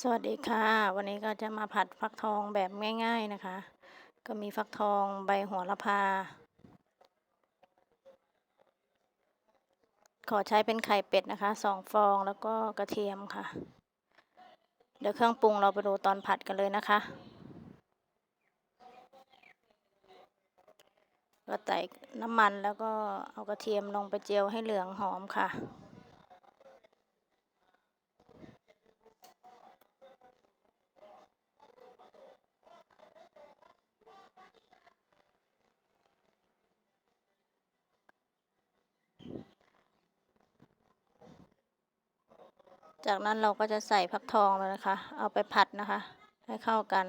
สวัสดีค่ะ วันนี้ก็จะมาผัดฟักทองแบบง่าย ๆนะคะ ก็มีฟักทองใบโหระพา ขอใช้เป็นไข่เป็ดนะคะ2ฟองแล้วก็กระเทียมค่ะ เดี๋ยวเครื่องปรุงเราไปดูตอนผัดกันเลยนะคะ ก็ใส่น้ำมันแล้วก็เอากระเทียมลงไปเจียวให้เหลืองหอมค่ะ จากนั้นเราก็จะใส่ฟักทองเลยนะคะ เอาไปผัดนะคะ ให้เข้ากัน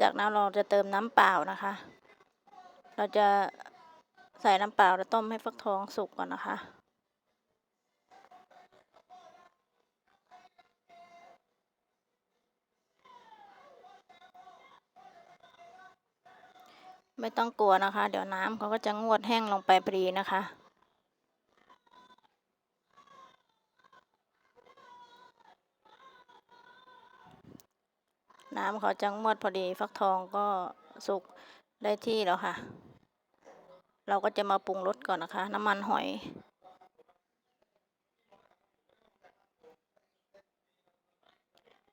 จากนั้นเราจะเติมน้ำเปล่านะคะ เราจะใส่น้ำเปล่าแล้วต้มให้ฟักทองสุกก่อนนะคะ ไม่ต้องกลัวนะคะ เดี๋ยวน้ำเขาก็จะงวดแห้งลงไปพอดีนะคะ น้ำเขาจะงวดพอดีฟักทองก็สุกได้ที่แล้วค่ะ เราก็จะมาปรุงรสก่อนนะคะ น้ำมันหอย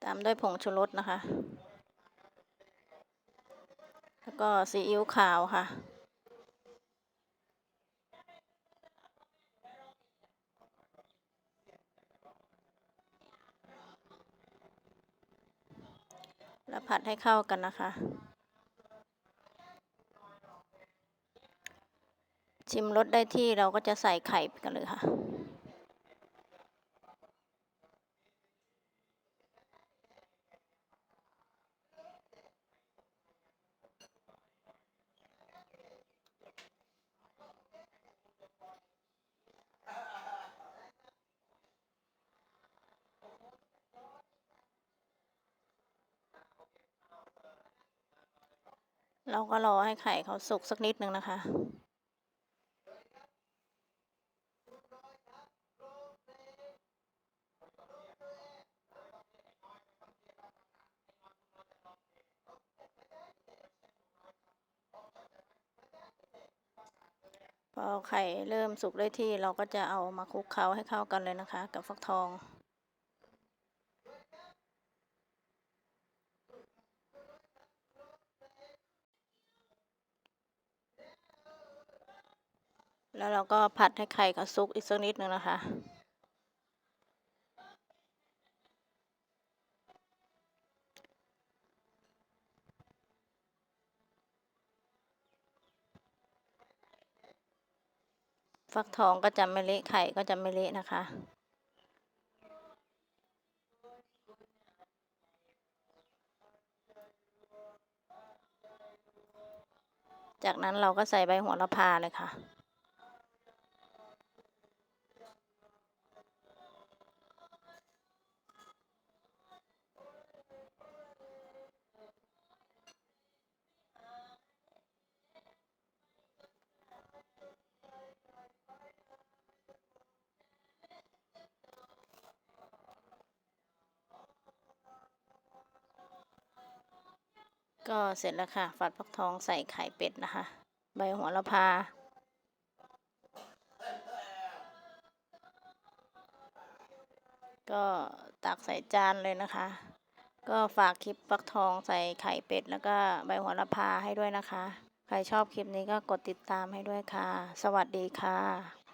ตามด้วยผงชูรสนะคะ แล้วก็ซีอิ๊วขาวค่ะ แล้วผัดให้เข้ากันนะคะ ชิมรสได้ที่เราก็จะใส่ไข่กันเลยค่ะ เราก็รอให้ไข่เขาสุกสักนิดนึงนะคะ พอไข่เริ่มสุกได้ที่เราก็จะเอามาคลุกเคล้าให้เข้ากันเลยนะคะ กับฟักทอง แล้วเราก็ผัดให้ไข่เขาสุกอีกสักนิดนึงนะคะ ฟักทองก็จะไม่เละไข่ก็จะไม่เละนะคะจากนั้นเราก็ใส่ใบโหัวละพาเลยค่ะ ก็เสร็จแล้วค่ะฝัดฟักทองใส่ไข่เป็ดนะคะ ใบหัวละพา ก็ตักใส่จานเลยนะคะ ก็ฝากคลิปฟักทองใส่ไข่เป็ด แล้วก็ใบหัวละพาให้ด้วยนะคะ ใครชอบคลิปนี้ก็กดติดตามให้ด้วยค่ะ สวัสดีค่ะ